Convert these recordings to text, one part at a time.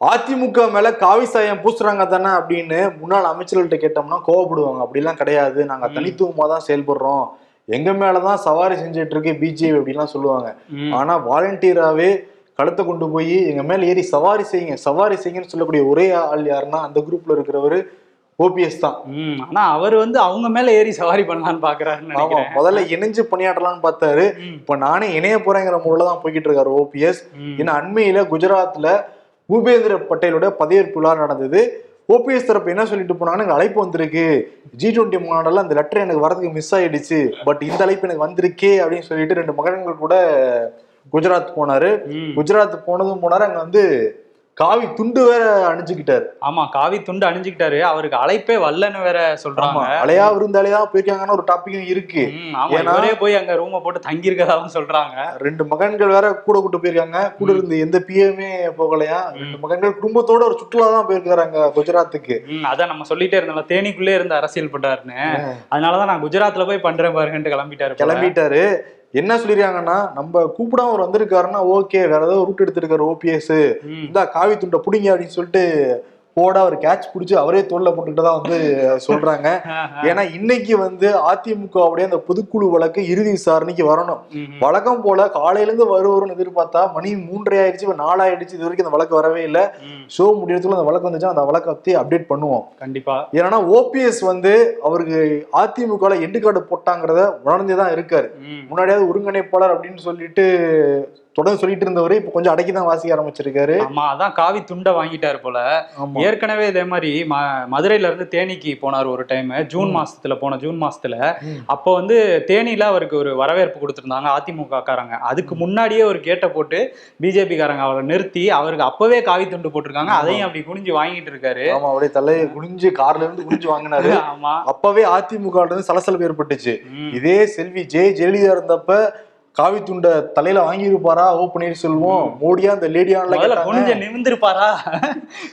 அதிமுக மேல காவி சாயம் பூசுறாங்க தானே அப்படின்னு முன்னாள் அமைச்சர்கள்ட்ட கேட்டோம்னா கோவப்படுவாங்க. அப்படிலாம் கிடையாது. நாங்க தனித்துவமா தான் செயல்படுறோம். எங்க மேலதான் சவாரி செஞ்சுட்டு இருக்கு பிஜேபி அப்படிலாம் சொல்லுவாங்க. ஆனா வாலண்டியராவே களத்தை கொண்டு போய் எங்க மேல ஏறி சவாரி செய்யுங்க. சவாரி செய்யுங்கன்னு சொல்லக்கூடிய ஒரே ஆள் யாருன்னா அந்த குரூப்ல இருக்கிறவரு ஓபிஎஸ் தான். ஆனா அவர் வந்து அவங்க மேல ஏறி சவாரி பண்ணலாம்னு பாக்குறாருன்னு ஆமா. முதல்ல இணைஞ்சு பணியாற்றலாம்னு பார்த்தாரு. இப்ப நானே இணைய போறேங்கிற முறையில தான் போய்கிட்டு இருக்காரு ஓபிஎஸ். ஏன்னா அண்மையில குஜராத்ல பூபேந்திர பட்டேலோட பதவியேற்பு விழா நடந்தது. ஓபிஎஸ் தரப்பு என்ன சொல்லிட்டு போனாங்கன்னா எனக்கு அழைப்பு வந்திருக்கு. ஜி டுவெண்ட்டி மாடல்ல அந்த லெட்டர் எனக்கு வரதுக்கு மிஸ் ஆயிடுச்சு. பட் இந்த அழைப்பு எனக்கு வந்திருக்கே அப்படின்னு சொல்லிட்டு ரெண்டு மகன்கள் கூட குஜராத் போனாரு. குஜராத் போனதும் போனாரு. அங்க வந்து காவி துண்டு வேற அணிஞ்சுக்கிட்டாரு. ஆமா காவி துண்டு அணிஞ்சுக்கிட்டாரு. அவருக்கு அழைப்பே வரலன்னு வேற சொல்றாங்க. அலையா விருந்தாளியா போயிருக்காங்கன்னு ஒரு டாபிக்கும் இருக்கு. இவரே போய் அங்க ரூம போட்டு தங்கி இருக்கதாவும் சொல்றாங்க. ரெண்டு மகன்கள் வேற கூட கூட்டு போயிருக்காங்க. கூட இருந்து எந்த பிஏமே போகலையா? ரெண்டு மகன்கள் குடும்பத்தோட ஒரு சுற்றுலா தான் போயிருக்காங்க குஜராத்துக்கு. அதான் நம்ம சொல்லிட்டே இருந்தோம்ல தேனிக்குள்ளே இருந்து அரசியல் பண்றாருன்னு. அதனாலதான் நான் குஜராத்ல போய் பண்றேன் பாருங்கன்ட்டு கிளம்பிட்டாரு. கிளம்பிட்டாரு. என்ன சொல்லிருக்காங்கன்னா நம்ம கூப்பிடாம அவர் வந்திருக்காருன்னா ஓகே வேற ஏதோ ரூட் எடுத்திருக்காரு ஓபிஎஸ். இந்த காவி துண்டை புடிங்க அப்படின்னு சொல்லிட்டு போட அவர் கேட்ச் பிடிச்சி அவரே தோல்ல போட்டுக்கிட்டு தான் வந்து சொல்றாங்க. ஏன்னா இன்னைக்கு வந்து அதிமுகவுடைய அந்த பொதுக்குழு வழக்கு இறுதி விசாரணைக்கு வரணும். வழக்கம் போல காலையில இருந்து வருவருன்னு எதிர்பார்த்தா மணி மூன்றரை ஆயிடுச்சு இப்ப நாலாயிடுச்சு இது வரைக்கும் அந்த வழக்கு வரவே இல்லை. ஷோ முடியறதுக்குள்ள அந்த வழக்கு வந்துச்சா அந்த வழக்கை பத்தி அப்டேட் பண்ணுவோம். கண்டிப்பா. ஏன்னா ஓபிஎஸ் வந்து அவருக்கு அதிமுக எண்டு கார்டு போட்டாங்கிறத உணர்ந்தே தான் இருக்காரு. முன்னாடியாவது ஒருங்கிணைப்பாளர் அப்படின்னு சொல்லிட்டு தொடர்ந்து சொல்லிட்டு இருந்தவரு இப்ப கொஞ்சம் அடக்கி தான் வாசிக்க ஆரம்பிச்சிருக்காரு. ஆமா அதான் காவி துண்டை வாங்கிட்டாரு போல. ஏற்கனவே இதே மாதிரி மதுரையில இருந்து தேனிக்கு போனார் ஒரு டைம் ஜூன் மாசத்துல போன ஜூன் மாசத்துல. அப்போ வந்து தேனியில அவருக்கு ஒரு வரவேற்பு கொடுத்திருந்தாங்க அதிமுக காரங்க அதுக்கு முன்னாடியே ஒரு கேட்டை போட்டு பிஜேபி காரங்க அவரை நிறுத்தி அவருக்கு அப்பவே காவி துண்டு போட்டிருக்காங்க. அதையும் அப்படி குனிஞ்சு வாங்கிட்டு இருக்காரு. ஆமா அப்படியே தலையை குனிஞ்சு கார்ல இருந்து குனிஞ்சு வாங்கினாரு. ஆமா. அப்பவே அதிமுக இருந்து சலசலப்பு ஏற்பட்டுச்சு. இதே செல்வி ஜெய ஜெயலலிதா இருந்தப்ப காவி துண்ட தலையில வாங்கியிருப்பாரா? ஓ பன்னீர்செல்வம். மோடியா? அந்த லேடியான்ல முதல்ல கேட்டாங்க குனிஞ்ச நிமிர்ந்திருப்பாரா?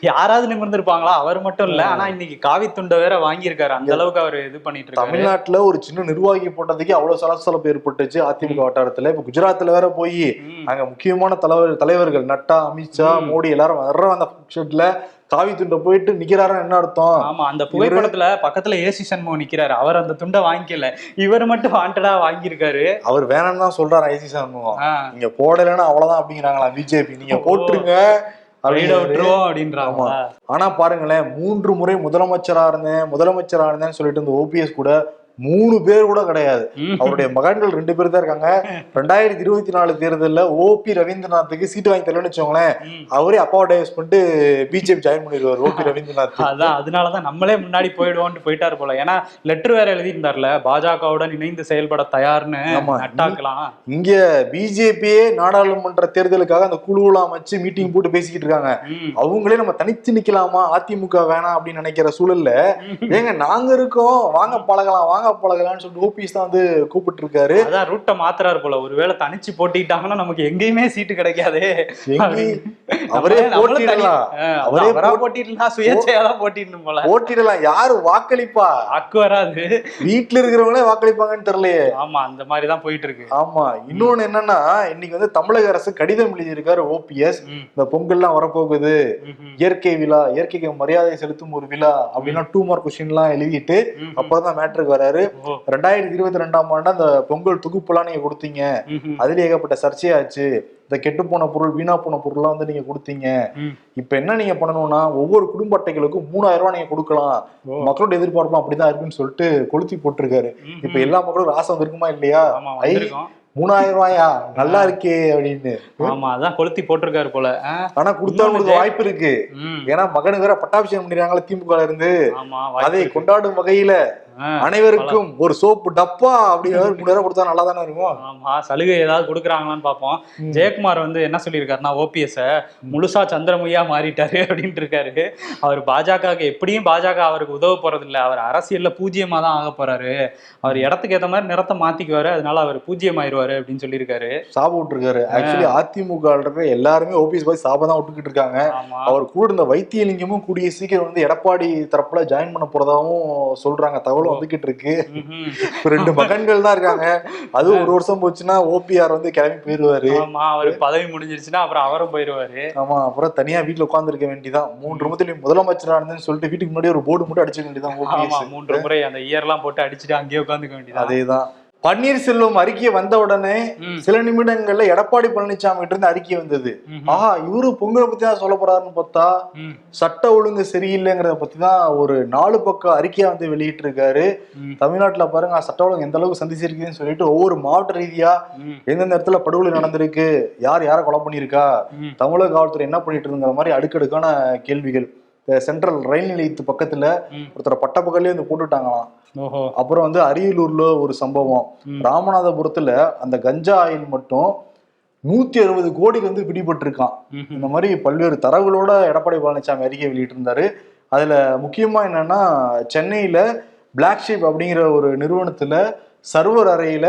யாராவது நிமிர்ந்திருப்பாங்களா? அவர் மட்டும் இல்ல. ஆனா இன்னைக்கு காவி துண்டை வேற வாங்கியிருக்காரு. அந்த அளவுக்கு அவர் இது பண்ணிட்டு இருக்காரு. தமிழ்நாட்டுல ஒரு சின்ன நிர்வாகி போட்டதுக்கே அவ்வளவு சலசலப்பு ஏற்பட்டுச்சு. அதிமுக வட்டாரத்துல. இப்ப குஜராத்ல வேற போய். அங்க முக்கியமான தலைவர் தலைவர்கள் நட்டா அமித்ஷா மோடி எல்லாரும் வர்ற அந்த ஃபங்க்ஷன்ல காவி துண்டை போயிட்டு நிக்கிறாருன்னு என்ன அர்த்தம்? ஆமா அந்த புகைப்படத்துல பக்கத்துல ஏசி சண்முகம் நிக்கிறாரு. அவர் அந்த துண்டை வாங்கிக்கல. இவர் மட்டும் வாண்டடா வாங்கியிருக்காரு. அவர் வேணாம்னு தான் சொல்றாரு ஐசி சண்முகம். நீங்க போடலைன்னா அவ்வளவுதான் அப்படிங்கிறாங்களா பிஜேபி? நீங்க போட்டுருங்க ஆனா பாருங்களேன் மூன்று முறை முதலமைச்சரா இருந்தேன் முதலமைச்சரா இருந்தேன்னு சொல்லிட்டு இந்த ஓபிஎஸ் கூட மூணு பேர் கூட கிடையாது. அவருடைய மகன்கள் ரெண்டு பேர் தான் இருக்காங்க. ரெண்டாயிரத்தி இருபத்தி நாலு தேர்தல்ல ஓபி ரவீந்திரநாத்துக்கு சீட்டு வாங்கி தரலன்னு வச்சோங்களேன் ம். அவரே அப்பாவை டைவர்ஸ் பண்ணிட்டு பிஜேபி ஜாயின் பண்ணிடுவார் ஓபி ரவீந்திரநாத். அதான் அதனாலதான் நம்மளே முன்னாடி போயிடுவோம்னு போயிட்டாரு போல. ஏன்னா லெட்டர் வேற எழுதியிருந்தார்ல பாஜகவுடன் இணைந்து செயல்பட தயார்னு ஆமா. நட்டாக்கலாம். இங்க பிஜேபியே நாடாளுமன்ற தேர்தலுக்காக அந்த குழுவெல்லாம் அமைச்சு மீட்டிங் போட்டு பேசிக்கிட்டு இருக்காங்க. அவங்களே நம்ம தனித்து நிக்கலாமா? அதிமுக வேணாம் அப்படின்னு நினைக்கிற சூழல்ல ஏங்க நாங்க இருக்கோம். வாங்க பழகலாம். வாங்க பழகலாம்னு சொல்லிட்டு ஓபிஎஸ் தான் வந்து கூப்பிட்டு இருக்காரு அதான் ரூட்டை மாத்துறாரு போல. ஒருவேளை தனிச்சு போட்டிட்டாங்கன்னா நமக்கு எங்கேயுமே சீட்டு கிடைக்காது. அவரே போட்டிடலாம். அவரே அவரா போட்டி- போட்டிடலாம். சுயேட்சையா தான் போட்டிடணும் போல. போட்டிடலாம். யாரு வாக்களிப்பா? அக்கு வராது. வீட்டுல இருக்கிறவங்களே வாக்களிப்பாங்கன்னு தெரியலையே. ஆமா அந்த மாதிரி தான் போயிட்டு இருக்கு ஆமா. இன்னொன்னு என்னன்னா இன்னைக்கு வந்து தமிழக அரசு கடிதம் எழுதியிருக்காரு ஓபிஎஸ். இந்த பொங்கல்லாம் வரப்போகுது. இயற்கை விழா இயற்கைக்கு மரியாதை செலுத்தும் ஒரு விழா அப்படின்னா டூ மார்க் கொஸ்டின் எல்லாம் எழுதிட்டு அப்புறம் தான் மேட்ருக்கு வராரு. ஓ, ரெண்டாயிரத்தி இருபத்தி ரெண்டாம் ஆண்டு அந்த பொங்கல் தொகுப்புலாம் நீங்க கொடுத்தீங்க. அதுல ஏகப்பட்ட சர்ச்சையாச்சு. இந்த கெட்டு போன பொருள் வீணா போன பொருள்லாம் வந்து நீங்க கொடுத்தீங்க. இப்ப என்ன நீங்க பண்ணணும்னா ஒவ்வொரு குடும்ப அட்டைகளுக்கும் மூணாயிரம் ரூபாய் நீங்க கொடுக்கலாம். மக்களோட எதிர்பார்ப்பும் அப்படிதான் இருக்குன்னு சொல்லிட்டு கொளுத்தி போட்டிருக்காரு. இப்ப எல்லா மக்களும் ராசை வந்திருக்குமா இல்லையா? மூணாயிரம் ரூபாயா? நல்லா இருக்கே அப்படின்னு. ஆமா அதான் கொளுத்தி போட்டிருக்காரு போல. ஆனா கொடுத்தா உங்களுக்கு வாய்ப்பு இருக்கு. ஏன்னா மகனுக்கு வேற பட்டாபிஷேகம் பண்ணிடுறாங்களா திமுக இருந்து. அதை கொண்டாடும் வகையில அனைவருக்கும் ஒரு சோப்பு டப்பா அப்படி ஏதாவது மூணாயிரம் கொடுத்தா நல்லா தானே இருக்கும்? ஆமா சலுகை ஏதாவது கொடுக்குறாங்களான்னு பார்ப்போம். ஜெயக்குமார் வந்து என்ன சொல்லியிருக்காருன்னா ஓபிஎஸ் முழுசா சந்திரமுகியா மாறிட்டாரு அப்படின்ட்டு இருக்காரு. அவர் பாஜகவுக்கு எப்படியும் பாஜக அவருக்கு உதவ போறது இல்ல அவர் அரசியல்ல பூஜ்ஜியமா தான் ஆக போறாரு. அவர் இடத்துக்கு ஏத்த மாதிரி நிறத்தை மாத்திக்குவாரு. அதனால அவர் பூஜ்ஜியம் ஆயிருவாரு அப்படின்னு சொல்லியிருக்காரு. சாப விட்டுருக்காரு. ஆக்சுவலி அதிமுக எல்லாருமே ஓபிஎஸ் பாய் சாப தான் விட்டுக்கிட்டு இருக்காங்க. அவர் கூட இருந்த வைத்தியலிங்கமும் கூடிய சீக்கிரம் வந்து எடப்பாடி தரப்புல ஜாயின் பண்ண போறதாவும் சொல்றாங்க தகவல் தகவல் வந்துகிட்டு இருக்கு. ரெண்டு மகன்கள் தான் இருக்காங்க. அதுவும் ஒரு வருஷம் போச்சுன்னா ஓபிஆர் வந்து கிளம்பி போயிருவாரு ஆமா அவர் பதவி முடிஞ்சிருச்சுன்னா அப்புறம் அவரும் போயிருவாரு ஆமா அப்புறம் தனியா வீட்டுல உட்கார்ந்து இருக்க வேண்டியதான் மூன்று முகத்திலையும் முதலமைச்சரா இருந்தேன்னு சொல்லிட்டு வீட்டுக்கு முன்னாடி ஒரு போர்டு மட்டும் அடிச்சுக்க வேண்டியதான் மூன்று முறை அந்த இயர்லாம் போட்டு அடிச்சுட்டு அங்கேயே உட்காந்துக்க வேண்டியது அதேதான். பன்னீர்செல்வம் அறிக்கை வந்த உடனே. சில நிமிடங்கள்ல எடப்பாடி பழனிசாமி கிட்ட இருந்து அறிக்கை வந்தது. ஆஹா இவரு பொங்கலை பத்தி தான் சொல்ல போறாருன்னு பார்த்தா சட்ட ஒழுங்கு சரியில்லைங்கிறத பத்தி தான் ஒரு நாலு பக்கம் அறிக்கையா வந்து வெளியிட்டு இருக்காரு தமிழ்நாட்டுல பாருங்க சட்ட ஒழுங்கு எந்த அளவுக்கு சந்திச்சிருக்குதுன்னு சொல்லிட்டு ஒவ்வொரு மாவட்ட ரீதியா எந்தெந்த இடத்துல படுகொலை நடந்திருக்கு யார் யாரை கொலை பண்ணியிருக்கா. தமிழக காவல்துறை என்ன பண்ணிட்டு இருங்கிற மாதிரி அடுக்கடுக்கான கேள்விகள் சென்ட்ரல் ரயில் நிலையத்து பக்கத்துல. ஒருத்தரை பட்டப்பகல்லே வந்து போட்டுட்டாங்களாம் அப்புறம் வந்து அரியலூர்ல ஒரு சம்பவம். ராமநாதபுரத்துல அந்த கஞ்சா ஆயில் மட்டும் நூத்தி அறுபது கோடிக்கு வந்து பிடிபட்டிருக்கான். இந்த மாதிரி பல்வேறு தரவுகளோட எடப்பாடி பழனிசாமி அறிக்கை வெளியிட்டிருந்தாரு அதுல முக்கியமா என்னன்னா சென்னையில பிளாக் ஷீப் அப்படிங்கிற ஒரு நிறுவனத்துல சர்வர் அறையில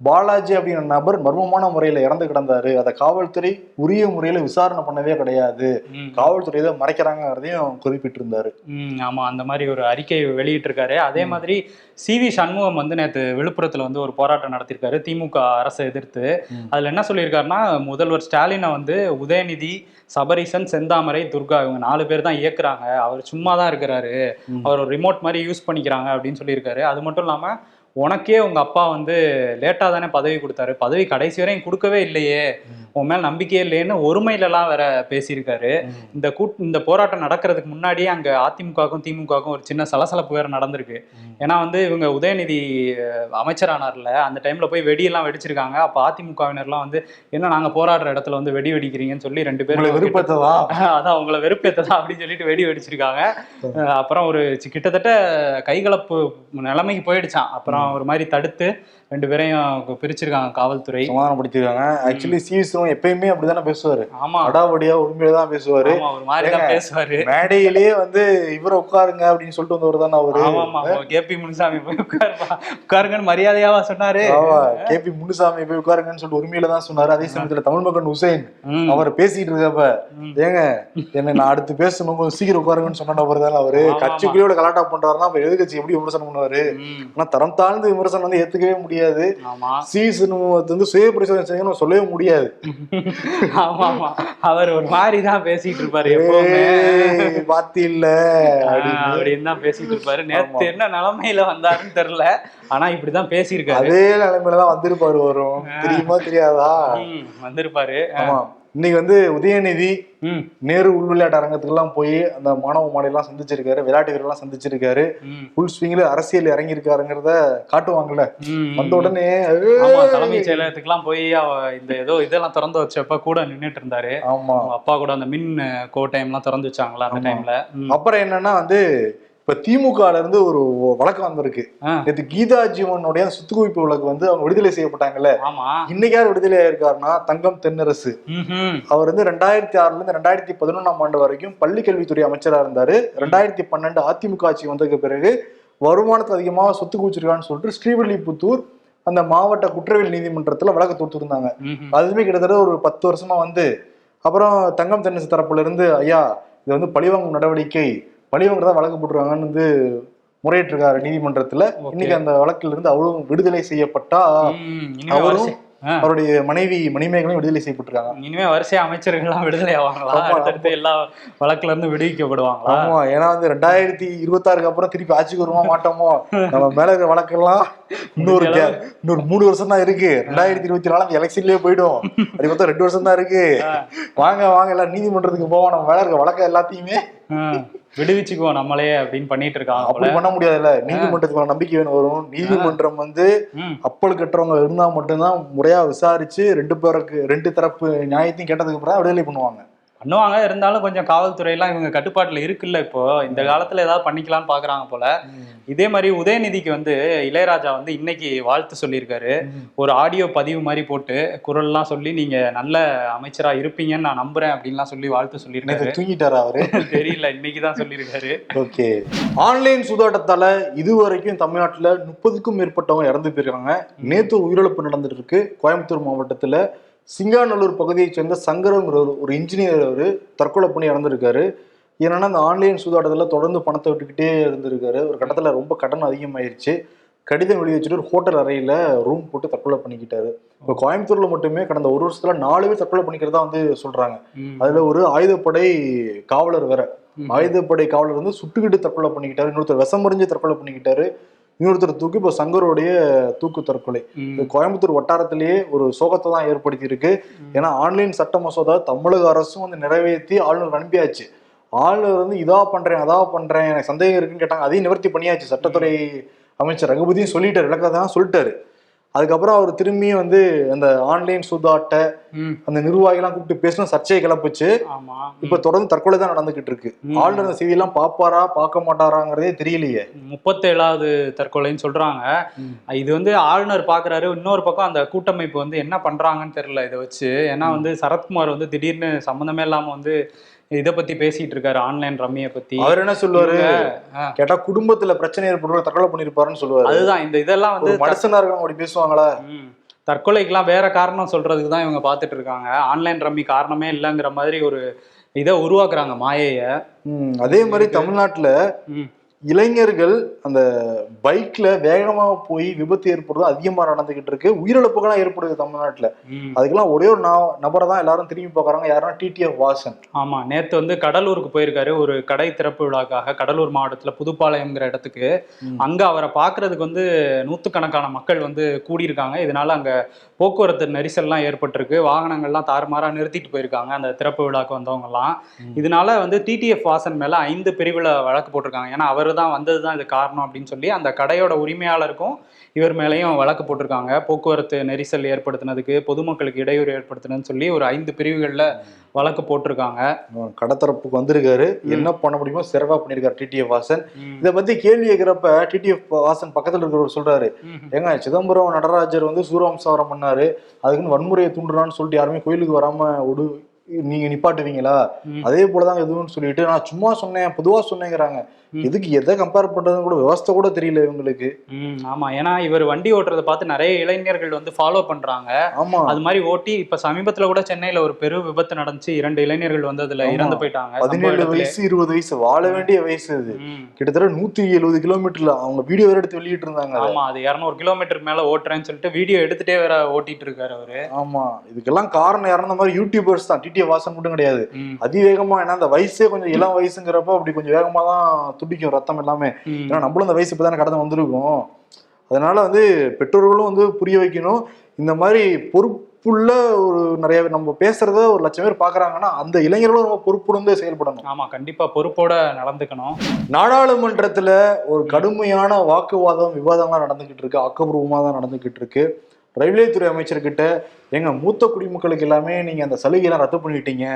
பாலாஜி அப்படிங்கிற நபர் மர்மமான முறையில இறந்து கிடந்தாரு. அதை காவல்துறை உரிய முறையில விசாரணை பண்ணவே கிடையாது. காவல்துறை இதை மறைக்கிறாங்கிறதையும் குறிப்பிட்டிருந்தாரு. ஆமா அந்த மாதிரி ஒரு அறிக்கை வெளியிட்டிருக்காரு. அதே மாதிரி சி வி சண்முகம் வந்து நேற்று விழுப்புரத்துல வந்து ஒரு போராட்டம் நடத்தியிருக்காரு திமுக அரசை எதிர்த்து. அதுல என்ன சொல்லியிருக்காருன்னா முதல்வர் ஸ்டாலினை வந்து உதயநிதி சபரிசன் செந்தாமரை துர்கா இவங்க நாலு பேர் தான் இயக்குறாங்க. அவர் சும்மா தான் இருக்கிறாரு. அவர் ஒரு ரிமோட் மாதிரி யூஸ் பண்ணிக்கிறாங்க அப்படின்னு சொல்லியிருக்காரு. அது மட்டும் இல்லாம உனக்கே உங்க அப்பா வந்து லேட்டா தானே பதவி கொடுத்தாரு. பதவி கடைசி வரையும் கொடுக்கவே இல்லையே. உன் மேல நம்பிக்கையே இல்லையேன்னு ஒருமையிலலாம் வேற பேசியிருக்காரு. இந்த கூட் இந்த போராட்டம் நடக்கிறதுக்கு முன்னாடியே அங்க அதிமுகவுக்கும் திமுகவுக்கும் ஒரு சின்ன சலசலப்பு வேற நடந்திருக்கு. ஏன்னா வந்து இவங்க உதயநிதி அமைச்சரானார்ல அந்த டைம்ல போய் வெடியெல்லாம் வெடிச்சிருக்காங்க. அப்ப அதிமுகவினர்லாம் வந்து என்ன நாங்க போராடுற இடத்துல வந்து வெடி வெடிக்கிறீங்கன்னு சொல்லி ரெண்டு பேரும் விருப்பத்தை தான் அதான் உங்களை வெறுப்பேத்ததா? அப்படின்னு சொல்லிட்டு வெடி வெடிச்சிருக்காங்க. அப்புறம் ஒரு கிட்டத்தட்ட கைகலப்பு நிலைமைக்கு போயிடுச்சான் அப்புறம் ஒரு மாதிரி தடுத்து ரெண்டு பேரையும் பிரிச்சிருக்காங்க காவல்துறை. சமாதானப்படுத்திருக்காங்க ஆக்சுவலி சிவிசும் எப்பயுமே அப்படிதானே பேசுவாரு. ஆமா. அடாவடியா உண்மையில தான் பேசுவாரு. ஆமா ஒரு மாதிரி தான் ஏங்க, பேசுவாரு. மேடையிலேயே வந்து இவரை உட்காருங்க அப்படின்னு சொல்லிட்டு வந்தவர் தானே அவரு? ஆமா ஆமா கேபி முனுசாமி போய் உட்காருப்பா உட்காருங்கன்னு மரியாதையாவா சொன்னாரு? ஆமா. கேபி முனுசாமி போய் உட்காருங்கன்னு சொல்லிட்டு உரிமையில தான் சொன்னாரு. அதே சமயத்துல தமிழ் மகன் உசேன். அவர் பேசிட்டு இருக்கப்ப. ஏங்க என்ன நான் அடுத்து பேசணும் கொஞ்சம் சீக்கிரம் உட்காருங்கன்னு சொன்ன நபர் தானே அவரு. ஆமா, கட்சிக்குள்ளேயோட கலாட்டா பண்றாருன்னா அப்ப எதிர்கட்சி எப்படி விமர்சனம் பண்ணுவாரு. ஆனா தரம் தாழ்ந்து விமர்சனம் வந்து ஏத்துக்கவே முடியாது. ஆமா. சி சினிமாவத்தை வந்து சுய பரிசோதனை செய்யணும் சொல்லவே முடியாது. ஆமா ஆமா. அவர் ஒரு மாதிரி தான் பேசிட்டு இருப்பாரு எப்பவுமே. பாத்தி இல்ல அப்படின்னு. தான் பேசிட்டு இருப்பாரு. நேத்து என்ன நிலைமையில வந்தாருன்னு தெரியல. ஆனா இப்படிதான் பேசியிருக்காரு. அதே நிலைமையில தான் வந்திருப்பாரு வரும். தெரியுமா தெரியாதா? வந்திருப்பாரு. ஆமா. இன்னைக்கு வந்து உதயநிதி நேரு உள் விளையாட்டு அரங்கத்துக்குலாம் போய் அந்த மாணவ மாணவியெல்லாம் சந்திச்சிருக்காரு விளையாட்டு வீரர்லாம் சந்திச்சிருக்காரு. ஃபுல் ஸ்விங்ல அரசியல் இறங்கியிருக்காருங்கிறத காட்டுவாங்கல்ல. ம், வந்த உடனே! தலைமைச் செயலகத்துக்குலாம் போய் அவ இந்த ஏதோ இதெல்லாம் திறந்து வச்சப்ப கூட நின்னுட்டு இருந்தாரு. ஆமா. அப்பா கூட அந்த மின் கோ டைம்லாம் திறந்து வச்சாங்களா அந்த. டைம்ல. அப்புறம் என்னன்னா வந்து இப்ப திமுகல இருந்து ஒரு வழக்கு வந்திருக்கு. நேற்று கீதா ஜீவனுடைய சுத்துக்குவிப்பு வழக்கு வந்து அவங்க விடுதலை செய்யப்பட்டாங்கல்ல. இன்னைக்கு யார் விடுதலை ஆயிருக்காருன்னா தங்கம் தென்னரசு. அவர் வந்து ரெண்டாயிரத்தி ஆறுல இருந்து ரெண்டாயிரத்தி பதினொன்றாம் ஆண்டு வரைக்கும் பள்ளி கல்வித்துறை அமைச்சரா இருந்தாரு. ரெண்டாயிரத்தி பன்னெண்டு அதிமுக ஆட்சி வந்ததுக்கு பிறகு வருமானத்துக்கு அதிகமாக சொத்து குவிச்சிருக்கான்னு சொல்லிட்டு ஸ்ரீவில்லிபுத்தூர் அந்த மாவட்ட குற்றவியல் நீதிமன்றத்துல வழக்கு தொடுத்திருந்தாங்க. அதுவுமே கிட்டத்தட்ட ஒரு பத்து வருஷமா வந்து. அப்புறம் தங்கம் தென்னரசு தரப்புல இருந்து ஐயா இது வந்து பழிவாங்கும் நடவடிக்கை. பழிவாங்கிறதா வழக்கு போட்டுருவாங்கன்னு வந்து முறையிட்டிருக்காரு நீதிமன்றத்துல. இன்னைக்கு அந்த வழக்குல இருந்து அவரும் விடுதலை செய்யப்பட்டா அவரும் அவருடைய மனைவி மணிமேகலையும் விடுதலை செய்யப்பட்டிருக்காங்க இனிமே வரிசை அமைச்சர்கள்லாம் விடுதலை ஆவாங்களா? அடுத்தடுத்து எல்லா வழக்குல இருந்து விடுவிக்கப்படுவாங்களா? ஆமா ஏன்னா வந்து ரெண்டாயிரத்தி இருபத்தாறுக்கு அப்புறம் திருப்பி ஆட்சிக்கு வருமா மாட்டோமோ? நம்ம மேல இருக்கிற வழக்கெல்லாம் இன்னொரு இன்னொரு மூணு வருஷம் தான் இருக்கு. ரெண்டாயிரத்தி இருபத்தி நாலாம் எலெக்ஷன்லயே போயிடும். அப்படி பார்த்தா ரெண்டு வருஷம் தான் இருக்கு. வாங்க வாங்க எல்லாம் நீதிமன்றத்துக்கு போவோம். நம்ம மேல இருக்க வழக்க எல்லாத்தையுமே விடுவிச்சுக்குவோம் நம்மளே அப்படின்னு பண்ணிட்டு இருக்காங்க அப்படி பண்ண முடியாதுல்ல. நீதிமன்றத்துக்கு நம்பிக்கை வேணும் வரும். நீதிமன்றம் வந்து அப்பல் கட்டுறவங்க இருந்தா மட்டும்தான் முறையா விசாரிச்சு ரெண்டு பேருக்கு ரெண்டு தரப்பு நியாயத்தையும் கேட்டதுக்கு அப்புறம் தான் விடுதலை பண்ணுவாங்க. பண்ணுவாங்க. இருந்தாலும் கொஞ்சம் காவல்துறை எல்லாம் இவங்க கட்டுப்பாட்டுல இருக்குல்ல இப்போ. இந்த காலத்துல ஏதாவது பண்ணிக்கலாம்னு பாக்குறாங்க போல. இதே மாதிரி உதயநிதிக்கு வந்து இளையராஜா வந்து இன்னைக்கு வாழ்த்து சொல்லியிருக்காரு. ஒரு ஆடியோ பதிவு மாதிரி போட்டு குரல்லாம் சொல்லி நீங்க நல்ல அமைச்சரா இருப்பீங்கன்னு நான் நம்புறேன் அப்படின்லாம் சொல்லி வாழ்த்து சொல்லியிருக்காரு. தூங்கிட்டாரா அவரு? தெரியல. இன்னைக்கு தான் சொல்லியிருக்காரு. ஓகே. ஆன்லைன் சூதாட்டத்தால இதுவரைக்கும் தமிழ்நாட்டுல முப்பதுக்கும் மேற்பட்டவங்க இறந்து போயிருக்காங்க. நேத்து உயிரிழப்பு நடந்துட்டு இருக்கு. கோயம்புத்தூர் மாவட்டத்துல சிங்காநல்லூர் பகுதியைச் சேர்ந்த சங்கரங்கிற ஒரு- இன்ஜினியர் அவரு தற்கொலை பண்ணி இறந்திருக்காரு. ஏன்னா அந்த ஆன்லைன் சூதாட்டத்தில் தொடர்ந்து பணத்தை விட்டுக்கிட்டே இருந்திருக்காரு. ஒரு கட்டத்துல ரொம்ப கடன் அதிகமாயிருச்சு. கடிதம் எழுதி வச்சுட்டு ஒரு ஹோட்டல் அறையில ரூம் போட்டு தற்கொலை பண்ணிக்கிட்டாரு. இப்போ கோயம்புத்தூர்ல மட்டுமே கடந்த ஒரு வருஷத்துல நாலு பேர் தற்கொலை பண்ணிக்கிறதா வந்து சொல்றாங்க. அதுல ஒரு ஆயுதப்படை காவலர் வேற. ஆயுதப்படை காவலர் வந்து சுட்டுக்கிட்டு தற்கொலை பண்ணிக்கிட்டாரு. இன்னொருத்தர் விஷமறிஞ்சு தற்கொலை பண்ணிக்கிட்டாரு. இன்னொருத்தர் தூக்கி இப்போ சங்கரோடைய தூக்கு தற்கொலை. கோயம்புத்தூர் வட்டாரத்திலேயே ஒரு சோகத்தை தான் ஏற்படுத்தி இருக்கு ஏன்னா ஆன்லைன் சட்ட மசோதா தமிழக அரசும் வந்து நிறைவேற்றி ஆளுநர் அனுப்பியாச்சு. ஆளுநர் வந்து இதா பண்றேன் அதா பண்றேன் எனக்கு சந்தேகம் இருக்குன்னு கேட்டாங்க. அதையும் நிவர்த்தி பண்ணியாச்சு சட்டத்துறை அமைச்சர் ரகுபதியும் சொல்லிட்டாரு. விளக்கத்தான் சொல்லிட்டாரு. அதுக்கப்புறம் அவர் திரும்பியும் வந்து அந்த ஆன்லைன் சூதாட்ட. அந்த நிர்வாகிகளாம் கூப்பிட்டு பேசணும் சர்ச்சையை கிளப்புச்சு. இப்ப தொடர்ந்து தற்கொலை தான் நடந்துகிட்டு இருக்கு. ஆளுநர் அந்த செய்தியெல்லாம் பாப்பாரா பார்க்க மாட்டாராங்கிறதே தெரியலையே. முப்பத்தேழாவது தற்கொலைன்னு சொல்றாங்க. இது வந்து ஆளுநர் பாக்குறாரு. இன்னொரு பக்கம் அந்த கூட்டமைப்பு வந்து என்ன பண்றாங்கன்னு தெரியல இதை வச்சு. ஏன்னா வந்து சரத்குமார் வந்து திடீர்னு சம்மந்தமே இல்லாம வந்து இதை பத்தி பேசிட்டு இருக்காரு ஆன்லைன் ரம்மியை பத்தி அவர் என்ன சொல்லுவாரு. கேட்டா குடும்பத்துல பிரச்சனை ஏற்படுற தற்கொலை பண்ணிருப்பாருன்னு சொல்லுவாரு அதுதான் இந்த இதெல்லாம் வந்து மனுஷனா இருக்காங்க அப்படி பேசுவாங்களா. தற்கொலைக்கெல்லாம் வேற காரணம் சொல்றதுக்கு தான் இவங்க பார்த்துட்டு இருக்காங்க ஆன்லைன் ரம்மி காரணமே இல்லைங்கிற மாதிரி ஒரு இதை உருவாக்குறாங்க மாயைய அதே மாதிரி தமிழ்நாட்டுல. இளைஞர்கள் அந்த பைக்ல வேகமா போய் விபத்து ஏற்படுறது அதிகமா நடந்துகிட்டு இருக்கு. உயிரிழப்புகள்லாம் ஏற்படுது தமிழ்நாட்டுல. அதுக்கெல்லாம் ஒரே ஒரு நபரை தான் எல்லாரும் திரும்பி பார்க்கறாங்க. யாருன்னா டிடிஎஃப் வாசன். ஆமா. நேத்து வந்து கடலூருக்கு போயிருக்காரு. ஒரு கடை திறப்பு விழாக்காக கடலூர் மாவட்டத்துல புதுப்பாளையம்ங்கிற இடத்துக்கு. அங்க அவரை பார்க்கிறதுக்கு வந்து நூத்துக்கணக்கான மக்கள் வந்து கூடியிருக்காங்க. இதனால அங்க போக்குவரத்து நெரிசல்லாம் ஏற்பட்டிருக்கு. வாகனங்கள்லாம் தாறுமாறா நிறுத்திட்டு போயிருக்காங்க அந்த திறப்பு விழாக்கு வந்தவங்க எல்லாம் ம். இதனால வந்து டிடிஎஃப் வாசன் மேல ஐந்து பிரிவுல வழக்கு போட்டிருக்காங்க. ஏன்னா அவர் தான் வந்தது தான் இது காரணம் அப்படின்னு சொல்லி அந்த கடையோட உரிமையாளருக்கும் இவர் மேலேயும் வழக்கு போட்டிருக்காங்க போக்குவரத்து நெரிசல் ஏற்படுத்தினதுக்கு பொதுமக்களுக்கு இடையூறு ஏற்படுத்தினதுன்னு சொல்லி ஒரு ஐந்து பிரிவுகள்ல வழக்கு போட்டிருக்காங்க கடத்தரப்புக்கு வந்திருக்காரு. என்ன பண்ண முடியுமோ சிறப்பா பண்ணிருக்காரு டிடிஎஃப் வாசன். இதை பத்தி கேள்வி கேட்கிறப்ப டிடிஎஃப் வாசன் பக்கத்துல இருக்கிறவர் சொல்றாரு. ஏங்க சிதம்பரம் நடராஜர் வந்து சூரவம்சாரம் பண்ணாரு அதுக்குன்னு வன்முறையை தூண்டுறான்னு சொல்லிட்டு யாருமே கோயிலுக்கு வராம விடு நீங்க நிப்பாட்டுவீங்களா. அதே போலதான் எதுவும் சொல்லிட்டு நான் சும்மா சொன்னேன் பொதுவா சொன்னேங்கிறாங்க. ம். எதுக்கு எதை கம்பேர் பண்றதுன்னு கூட விவஸ்தை கூட தெரியல இவங்களுக்கு. ஆமா. ஏன்னா இவர் வண்டி ஓட்டுறதை பார்த்து நிறைய இளைஞர்கள் வந்து ஃபாலோ பண்றாங்க. ஆமா. அது மாதிரி ஓட்டி இப்ப சமீபத்துல கூட சென்னையில ஒரு பெரு விபத்து நடந்துச்சு. இரண்டு இளைஞர்கள் வந்து அதுல. இறந்து போயிட்டாங்க. பதினேழு. வயசு இருபது வயசு வாழ வேண்டிய வயசு ம். கிட்டத்தட்ட நூத்தி எழுபது கிலோமீட்டர்ல அவங்க வீடியோ வேற எடுத்து வெளியிட்டு இருந்தாங்க. ஆமா அது இருநூறு கிலோமீட்டருக்கு மேல ஓட்டுறேன்னு சொல்லிட்டு வீடியோ எடுத்துட்டே வேற ஓட்டிட்டு இருக்காரு அவரு. ஆமா. இதுக்கெல்லாம் காரணம் யாருன்னா மாதிரி யூடியூபர்ஸ் தான். டிடிஎஃப் வாசன் மட்டும் கிடையாது. அதிவேகமா ஏன்னா அந்த வயசே கொஞ்சம் இளம் வயசுங்கிறப்ப அப்படி கொஞ்சம் வேகமா தான் துடிக்கும் ரத்தம் எல்லாமே. ஏன்னா நம்மளும் அந்த வயசு இப்பதானே கடந்து வந்திருக்கோம். அதனால வந்து பெற்றோர்களும் வந்து புரிய வைக்கணும். இந்த மாதிரி பொறுப்புள்ள ஒரு நிறைய நம்ம பேசுறத ஒரு லட்சம் பேர் பாக்குறாங்கன்னா அந்த இளைஞர்களும் ரொம்ப பொறுப்புடன் செயல்படணும். ஆமா கண்டிப்பா பொறுப்போட நடந்துக்கணும். நாடாளுமன்றத்துல ஒரு கடுமையான வாக்குவாதம் விவாதம்லாம் நடந்துகிட்டு இருக்கு. ஆக்கப்பூர்வமா தான் நடந்துகிட்டு இருக்கு. ரயில்வே துறை அமைச்சர்கிட்ட எங்க மூத்த குடிமக்களுக்கு எல்லாமே நீங்க அந்த சலுகையெல்லாம் ரத்து பண்ணிட்டீங்க.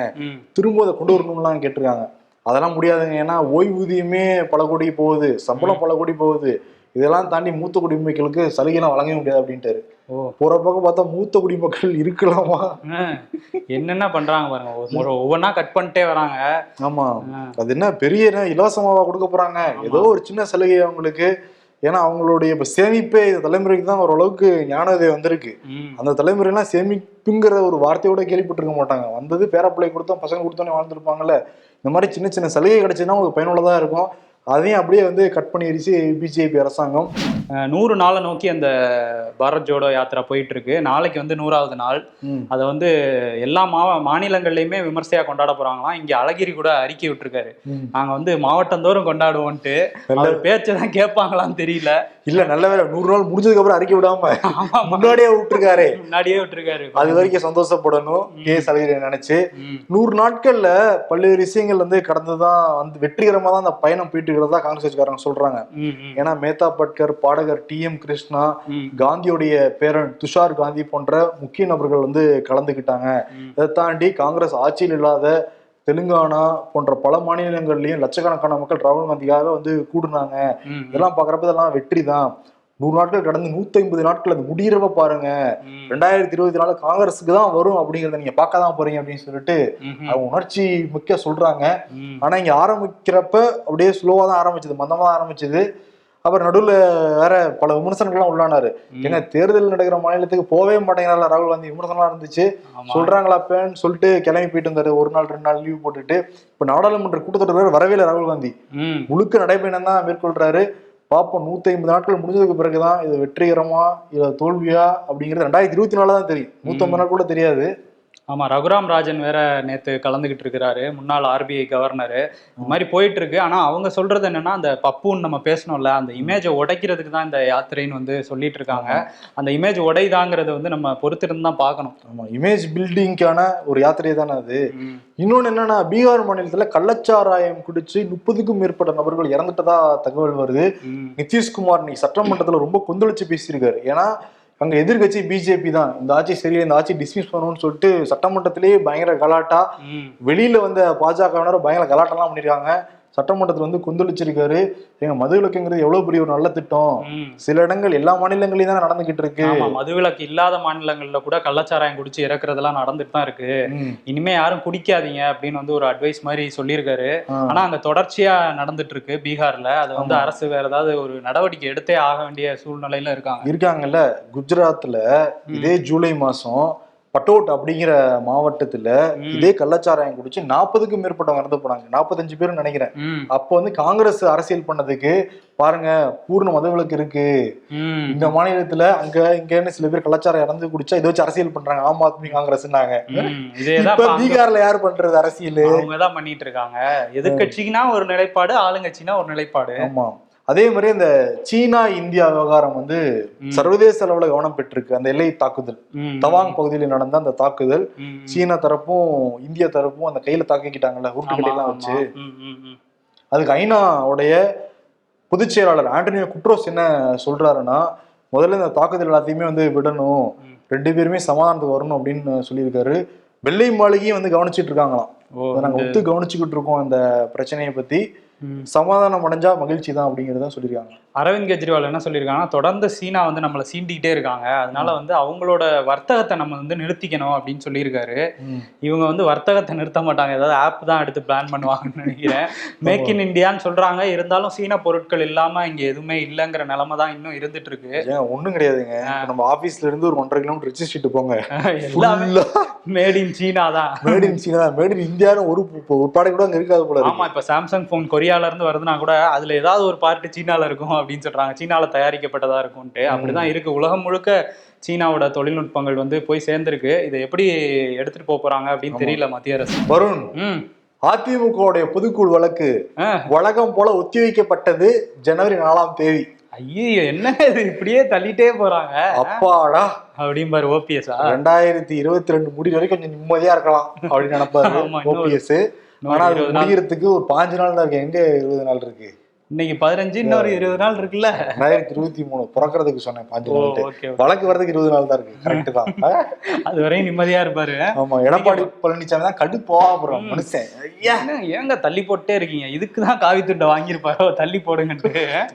திரும்ப அதை கொண்டு வரணும்லாம் கேட்டிருக்காங்க. அதெல்லாம் முடியாதுங்க. ஏன்னா ஓய்வூதியமே பல கோடி போகுது. சம்பளம் பல கோடி போகுது. இதெல்லாம் தாண்டி மூத்த குடிமக்களுக்கு சலுகைலாம் வழங்கவே முடியாது அப்படின்ட்டாரு. போற பக்கம் பார்த்தா மூத்த குடிமக்கள் இருக்கலாமா. என்னென்ன பண்றாங்க பாருங்க. ஒவ்வொன்னா கட் பண்ணிட்டே வராங்க. ஆமா. அது என்ன பெரிய இலவசமாவா கொடுக்க போறாங்க? ஏதோ ஒரு சின்ன சலுகை அவங்களுக்கு. ஏன்னா அவங்களுடைய இப்ப சேமிப்பே இந்த தலைமுறைக்கு தான் ஓரளவுக்கு ஞானோதயம் வந்திருக்கு. அந்த தலைமுறையெல்லாம் சேமிப்புங்கிற ஒரு வார்த்தையோட கேள்விப்பட்டிருக்க மாட்டாங்க. வந்தது பேரப்பிள்ளை கொடுத்தோம் பசங்க கொடுத்தோன்னே வாழ்ந்துருப்பாங்கல்ல. இந்த மாதிரி சின்ன சின்ன சலுகை கிடைச்சுன்னா உங்களுக்கு பயனுள்ளதா இருக்கும். அதையும் அப்படியே வந்து கட் பண்ணிடுச்சு பிஜேபி அரசாங்கம். நூறு நாளை நோக்கி அந்த பாரத் ஜோடோ யாத்திரா போயிட்டு இருக்கு நாளைக்கு வந்து நூறாவது நாள். அதை வந்து எல்லா மா மாநிலங்கள்லயுமே விமர்சையா கொண்டாட போறாங்களாம். இங்க அழகிரி கூட அறிக்கை விட்டுருக்காரு. நாங்க வந்து மாவட்டந்தோறும் கொண்டாடுவோன்ட்டு. அவர் பேச்சதான் கேட்பாங்களான்னு தெரியல. இல்ல நல்ல வேலை நூறு நாள் முடிஞ்சதுக்கு அப்புறம் அறிக்கை விடாம. முன்னாடியே விட்டுருக்காரு. முன்னாடியே விட்டுருக்காரு. அது வரைக்கும் சந்தோஷப்படணும். கே சலுகை நினைச்சு. நூறு நாட்கள்ல பல்வேறு விஷயங்கள் வந்து கடந்துதான் வந்து வெற்றிகரமா தான் அந்த பயணம் போயிட்டு இருக்கிறதா காங்கிரஸ் கட்சிக்காரங்க சொல்றாங்க. ஏன்னா மேதா பட்கர் பாடகர் டி எம் கிருஷ்ணா காந்தியுடைய பேரன் துஷார் காந்தி போன்ற முக்கிய நபர்கள் வந்து கலந்துக்கிட்டாங்க. ம். இதை தாண்டி காங்கிரஸ் ஆட்சியில் இல்லாத தெலுங்கானா போன்ற பல மாநிலங்கள்லயும் லட்சக்கணக்கான மக்கள் ராகுல் காந்திக்காக வந்து கூடுனாங்க. இதெல்லாம் பாக்குறப்ப இதெல்லாம் வெற்றி தான் நூறு நாட்கள் கடந்து நூத்தி ஐம்பது நாட்கள் அது முடியிறப்ப பாருங்க. ரெண்டாயிரத்தி இருபத்தி நாலு காங்கிரஸுக்கு தான் வரும் அப்படிங்கறத நீங்க பார்க்க தான் போறீங்க அப்படின்னு சொல்லிட்டு அவங்க உணர்ச்சி மிக்க சொல்றாங்க. ஆனா இங்க ஆரம்பிக்கிறப்ப அப்படியே ஸ்லோவா தான் ஆரம்பிச்சது மந்தமா தான் ஆரம்பிச்சது. அப்புறம் நடுவுல வேற பல விமர்சனங்கள்லாம் உள்ளானாரு. ஏங்க தேர்தல் நடக்கிற மாநிலத்துக்கு போகவே மாட்டேங்கிறால ராகுல் காந்தி. விமர்சனம்லாம் இருந்துச்சு. ஆமா. சொல்றாங்களாப்பேன்னு சொல்லிட்டு கிளம்பி போயிட்டு வந்தாரு. ஒரு நாள் ரெண்டு நாள் லீவ் போட்டுட்டு. இப்ப நாடாளுமன்ற கூட்டத்தொடர் வரவே இல்லை ராகுல் காந்தி. முழுக்க நடைபயணம் தான் மேற்கொள்றாரு. பார்ப்போம் நூத்தி ஐம்பது நாட்கள் முடிஞ்சதுக்கு பிறகுதான் இது வெற்றிகரமா இது தோல்வியா அப்படிங்கிறது ரெண்டாயிரத்தி இருபத்தி நாலு தான் தெரியும் நூத்தி நாள் கூட தெரியாது. ஆமா ரகுராம் ராஜன் வேற நேத்து கலந்துகிட்டு இருக்கிறாரு. முன்னாள் ஆர்பிஐ கவர்னர் இந்த மாதிரி போயிட்டு இருக்கு ஆனா அவங்க சொல்றது என்னன்னா அந்த பப்புன்னு நம்ம பேசணும்ல அந்த இமேஜை உடைக்கிறதுக்கு தான் இந்த யாத்திரைன்னு வந்து சொல்லிட்டு இருக்காங்க. அந்த இமேஜ் உடைதாங்கிறத வந்து நம்ம பொறுத்திருந்து தான் பார்க்கணும். ஆமா இமேஜ் பில்டிங்க்கான ஒரு யாத்திரை தானே அது. ம். இன்னொன்னு என்னன்னா பீகார் மாநிலத்துல கள்ளச்சாராயம் குடிச்சு முப்பதுக்கும் மேற்பட்ட நபர்கள் இறந்துட்டதா தகவல் வருது. நிதிஷ்குமார் இன்னைக்கு சட்டமன்றத்துல ரொம்ப கொந்தளிச்சு பேசியிருக்காரு. ஏன்னா அங்க எதிர்க்கட்சி பிஜேபி தான் இந்த ஆட்சி சரியில்லை இந்த ஆட்சி டிஸ்மிஸ் பண்ணணும்னு சொல்லிட்டு சட்டமன்றத்திலேயே பயங்கர கலாட்டா. வெளியில வந்த பாஜகவினர் பயங்கர கலாட்டம்லாம் பண்ணிருக்காங்க சட்டமன்றத்துல வந்து கொந்தளிச்சிருக்காரு. எங்க மதுவிலக்குங்கிறது எவ்வளவு பெரிய ஒரு நல்ல திட்டம். சில இடங்கள் எல்லா மாநிலங்களையும் தான் நடந்துகிட்டு இருக்கு. மதுவிலக்கு இல்லாத மாநிலங்கள்ல கூட கள்ளச்சாராயம் குடிச்சு இறக்குறதெல்லாம் நடந்துட்டு தான் இருக்கு. இனிமே யாரும் குடிக்காதீங்க அப்படின்னு வந்து ஒரு அட்வைஸ் மாதிரி சொல்லியிருக்காரு. ஆனா அங்க தொடர்ச்சியா நடந்துட்டு இருக்கு பீகார்ல. அது வந்து அரசு வேற ஏதாவது ஒரு நடவடிக்கை எடுத்தே ஆக வேண்டிய சூழ்நிலையில இருக்காங்க. இருக்காங்கல்ல குஜராத்ல இதே ஜூலை மாசம் பட்டோட் அப்படிங்கிற மாவட்டத்துல. இதே கள்ளச்சாராயம் குடிச்சு நாற்பதுக்கும் மேற்பட்டவங்க இறந்து போனாங்க. நாற்பத்தஞ்சு பேரும் நினைக்கிறேன். அப்போ வந்து காங்கிரஸ் அரசியல் பண்ணதுக்கு பாருங்க பூர்ண மதவிலக்கு இருக்கு. இந்த மாநிலத்துல அங்க இங்கன்னு சில பேர் கள்ளச்சாரம் இறந்து குடிச்சா இதை வச்சு அரசியல் பண்றாங்க. ஆம் ஆத்மி காங்கிரஸ்னாங்க. இப்ப பீகார்ல யார் பண்றது அரசியல்? அவங்க தான் பண்ணிட்டு இருக்காங்க. எதிர்கட்சிக்குனா ஒரு நிலைப்பாடு ஆளுங்கட்சினா ஒரு நிலைப்பாடு. ஆமா. அதே மாதிரி இந்த சீனா இந்தியா விவகாரம் வந்து. சர்வதேச அளவுல கவனம் பெற்றிருக்கு அந்த எல்லை தாக்குதல் தவாங் பகுதியில் நடந்த அந்த தாக்குதல். சீனா தரப்பும் இந்திய தரப்பும் அந்த கையில தாக்கிக்கிட்டாங்கல்ல உருட்டுக்கட்டை எல்லாம். வச்சு. அதுக்கு ஐநாவுடைய பொதுச் செயலாளர் ஆண்டனியோ குட்ரோஸ் என்ன சொல்றாருன்னா முதல்ல இந்த தாக்குதல் எல்லாத்தையுமே வந்து விடணும். ரெண்டு பேருமே சமாதானத்துக்கு வரணும் அப்படின்னு சொல்லியிருக்காரு வெள்ளை மாளிகையும் வந்து கவனிச்சிட்டு இருக்காங்களாம் ஓ, அதை நாங்க இந்த- ஒத்து கவனிச்சுக்கிட்டு இருக்கோம் அந்த பிரச்சனையை பத்தி. சமாதானம் அடைஞ்சா மகிழ்ச்சி தான் அப்படிங்கறத சொல்லியிருக்காங்க. அரவிந்த் கெஜ்ரிவால் என்ன சொல்லியிருக்காங்கன்னா தொடர்ந்து சீனா வந்து நம்மளை சீண்டிக்கிட்டே இருக்காங்க. அதனால வந்து அவங்களோட வர்த்தகத்தை நம்ம வந்து நிறுத்திக்கணும் அப்படின்னு சொல்லியிருக்காரு. இவங்க வந்து வர்த்தகத்தை நிறுத்த மாட்டாங்க. ஏதாவது ஆப் தான் எடுத்து பிளான் பண்ணுவாங்கன்னு நினைக்கிறேன். மேக் இன் இந்தியான்னு சொல்றாங்க. இருந்தாலும் சீன பொருட்கள் இல்லாம இங்க எதுவுமே இல்லைங்கிற நிலைமை தான் இன்னும் இருந்துட்டு இருக்கு ஒண்ணும் கிடையாதுங்க. நம்ம ஆபீஸ்ல இருந்து ஒரு ஒன்றரை கிலோமீட்டர் ரிச்சிஸ்ட்ரிட்டு போங்க. எல்லாமே மேட் இன் சீனா தான். Made in China made in இந்தியான்னு ஒரு ப்ராடக்ட் கூட அங்க இருக்காது போல ஆமா இப்ப சாம்சங் போன் கொரியால இருந்து வருதுன்னா கூட அதுல ஏதாவது ஒரு பார்ட் சீனால இருக்கும் அப்படின்னு சொல்றாங்க. சீனால தயாரிக்கப்பட்டதா இருக்கும்ட்டு. அப்படிதான் இருக்கு. உலகம் முழுக்க சீனாவோட தொழில்நுட்பங்கள் வந்து போய் சேர்ந்திருக்கு. இதை எப்படி எடுத்துட்டு போக போறாங்க அப்படின்னு தெரியல மத்திய அரசு. வருண் அதிமுகவுடைய பொதுக்குழு வழக்கு. வழக்கம் போல ஒத்திவைக்கப்பட்டது ஜனவரி நாலாம் தேதி. ஐயோ என்ன இது? இப்படியே தள்ளிட்டே போறாங்க. அப்பாடா. அப்படிம்பாரு ஓபிஎஸ்ஆ ரெண்டாயிரத்தி இருபத்தி ரெண்டு முடி வரைக்கும் கொஞ்சம் நிம்மதியா இருக்கலாம் அப்படின்னு நினைப்பாரு ஓபிஎஸ் அது. முடியறதுக்கு ஒரு பாஞ்சு நாள் தான் இருக்கு எங்க இருபது நாள் இருக்கு இன்னைக்கு பதினஞ்சு இன்னொரு இருபது நாள் இருக்குல்ல? ரெண்டாயிரத்தி இருபத்தி மூணு பிறக்கிறதுக்கு சொன்னேன் பாஞ்சு நாள் வழக்கு வர்றதுக்கு இருபது நாள் தான் இருக்கு. கரெக்ட் தான்? அது வரையும் நிம்மதியா இருப்பாரு. ஆமா எடப்பாடி பழனிசாமி தான் கடுப்பா போறான் மனுஷன். ஏங்க தள்ளி போட்டே இருக்கீங்க? இதுக்கு தான் காவி துண்டை வாங்கியிருப்பாரோ? தள்ளி போடுங்கன்ட்டு.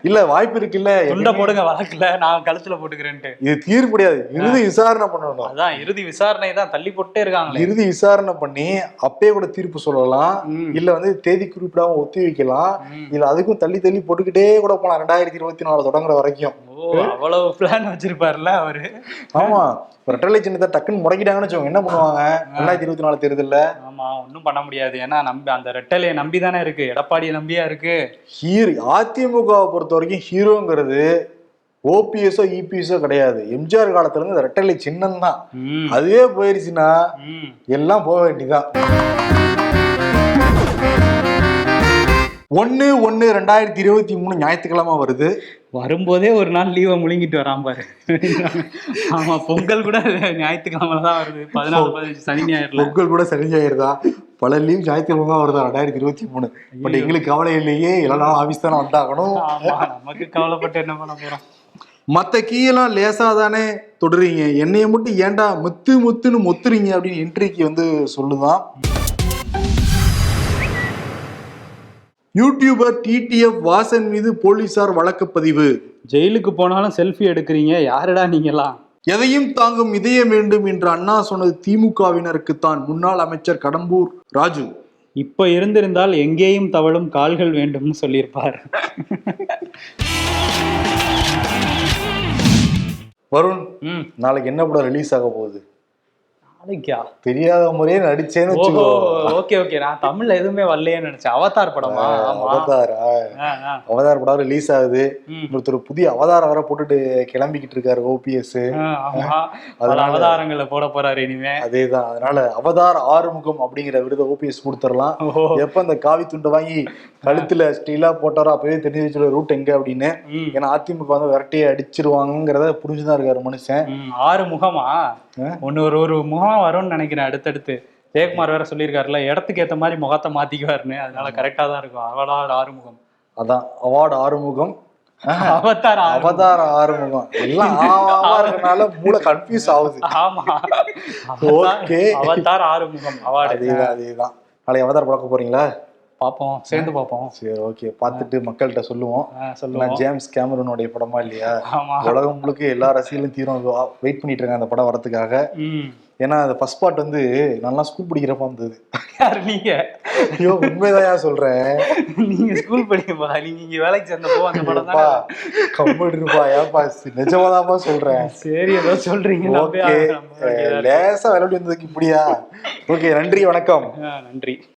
இல்ல வாய்ப்பு இருக்குல்ல. துண்டை போடுங்க வழக்குல. நான் கழுத்துல போட்டுக்கிறேன்ட்டு. இது தீர்ப்பு முடியாது இறுதி விசாரணை பண்ணணும். அதான் இறுதி விசாரணை தான் தள்ளி போட்டே இருக்காங்களே. இறுதி விசாரணை பண்ணி அப்பயே கூட தீர்ப்பு சொல்லலாம். இல்ல வந்து தேதி குறிப்பிடாம ஒத்தி வைக்கலாம். இல்ல அதுக்கும் தள்ளி தள்ளி போட்டுக்கிட்டே கூட போலாம். ரெண்டாயிரத்தி இருபத்தி நாலு தொடங்குற வரைக்கும். ஓ அவ்வளவு பிளான் வச்சிருப்பாருல்ல அவரு? ஆமா. ரெட்டலை சின்னத்தை டக்குன்னு முடக்கிட்டாங்கன்னு வச்சுக்கோங்க. என்ன பண்ணுவாங்க? ரெண்டாயிரத்தி இருபத்தி நாலு தேர்தல்ல. ஆமா ஒண்ணும் பண்ண முடியாது. ஏன்னா நம்பி அந்த ரெட்டலையை நம்பி தானே இருக்கு. எடப்பாடியை நம்பியா இருக்கு? ஹீரோ அதிமுகவை பொறுத்த வரைக்கும் ஹீரோங்கிறது ஓபிஎஸ்ஓ இபிஎஸ்ஓ கிடையாது. எம்ஜிஆர் காலத்துல இருந்து ரெட்டலை சின்னம் தான் அதுவே போயிருச்சுன்னா. எல்லாம் போக வேண்டியதான் ஒன்னு ஒன்னு ரெண்டாயிரத்தி இருபத்தி மூணு ஞாயிற்றுக்கிழமை வருது. வரும்போதே ஒரு நாள் லீவை முழுங்கிட்டு வரான் பாரு. ஆமா பொங்கல் கூட ஞாயிற்றுக்கிழமை தான் வருது. பதினாலு பதினஞ்சு சனி ஞாயிறுல. பொங்கல் கூட சரி ஞாயிறுதா பல லீவ் ஞாயிற்றுக்கிழமை தான் வருதா ரெண்டாயிரத்தி இருபத்தி மூணு. பட் எங்களுக்கு கவலை இல்லையே எல்லா நாளும் ஆபீஸ் தானே வந்தாகணும். நமக்கு கவலைப்பட்டு என்ன பண்ண போறோம்? மத்த கீயெல்லாம் லேசா தானே தொடுறீங்க. என்னைய மட்டும் ஏன்டா முத்து முத்துன்னு மொத்துறீங்க அப்படின்னு என்ட்ரிக்கு வந்து சொல்லுதான். யூடியூபர் டிடிஎஃப் வாசன் மீது போலீசார் வழக்கு பதிவு ஜெயிலுக்கு போனாலும் செல்ஃபி எடுக்கிறீங்க யாருடா நீங்கலாம் எதையும் தாங்கும் இதயம் வேண்டும் என்று அண்ணா சொன்னது திமுகவினருக்குத்தான் முன்னாள் அமைச்சர் கடம்பூர் ராஜு. இப்ப இருந்திருந்தால் எங்கேயும் தவழும் கால்கள் வேண்டும்னு சொல்லியிருப்பார். வருண் ம். நாளைக்கு என்ன படம் ரிலீஸ் ஆக போகுது? நாளைக்கா? தெரியாத முறையே நடிச்சேன்னு ஓகே ஓகே. நான் தமிழ்ல எதுவுமே வரலையேன்னு நினைச்சேன். அவதார் படமா? அவதாரா. அவதார் படம் ரிலீஸ் ஆகுது. ஒருத்தர் புதிய அவதாரம் வர போட்டுட்டு கிளம்பிக்கிட்டு இருக்காரு ஓபிஎஸ் அதனால- அவதாரங்களை போட போறாரு இனிமே. அதேதான். அதனால அவதார் ஆறுமுகம் அப்படிங்கிற விருதை ஓபிஎஸ் கொடுத்துடலாம். எப்ப அந்த காவி துண்டை வாங்கி கழுத்துல ஸ்டீலா போட்டாரோ அப்பவே தெரிஞ்சு வச்சுருவ ரூட் எங்க அப்படின்னு. ஏன்னா அதிமுக வந்து விரட்டியே அடிச்சிருவாங்கிறத புரிஞ்சுதான் இருக்காரு மனுஷன். ஆறு முகமா ஆ? ஒன்னு ஒரு ஒரு முகம் வரும்னு நினைக்கிறேன் அடுத்தடுத்து. ஜெயக்குமார் வேற சொல்லியிருக்காருல்ல இடத்துக்கு ஏத்த மாதிரி முகத்தை மாத்திக்குவாருன்னு. அதனால கரெக்டா தான் இருக்கும். அவதார் ஆறுமுகம். அதான் அவார்டு ஆறுமுகம். அவதார் அவதார ஆறுமுகம். எல்லாம் ஆவா இருக்கனால மூளை கன்ஃபியூஸ் ஆகுது. ஆமா. ஓகே அவதார் ஆறுமுகம் அவார்டு அதேதான் அதேதான். நாளைக்கு அவதார் பார்க்க போறீங்களா? பாப்போம் சேர்ந்து பாப்போம் சரி ஓகே பார்த்துட்டு மக்கள்கிட்ட சொல்லுவோம். சொல்லுவோம். ஜேம்ஸ் கேமரனுடைய படமா இல்லையா? உலகம் முழுக்க எல்லா ரசிகர்களும் தீவிரம் வெயிட் பண்ணிட்டு இருக்காங்க அந்த படம் வரதுக்காக. ஏன்னா அந்த ஃபர்ஸ்ட் பார்ட் வந்து நல்லா ஸ்கூல் படிக்கிறப்ப வந்தது யார் நீங்க? ஐயோ உண்மைதான் சொல்றேன். நீங்க ஸ்கூல் படிக்கப்பா நீங்க இங்க வேலைக்கு சேர்ந்தப்போ அந்த படம் தான்? கம்முனு இருப்பா. ஏப்பா நிஜமாதான்ப்பா சொல்றேன். சரி ஏதோ சொல்றீங்க ஓகே. லேசா விளையாடி வந்ததுக்கு இப்படியா? ஓகே நன்றி வணக்கம். நன்றி.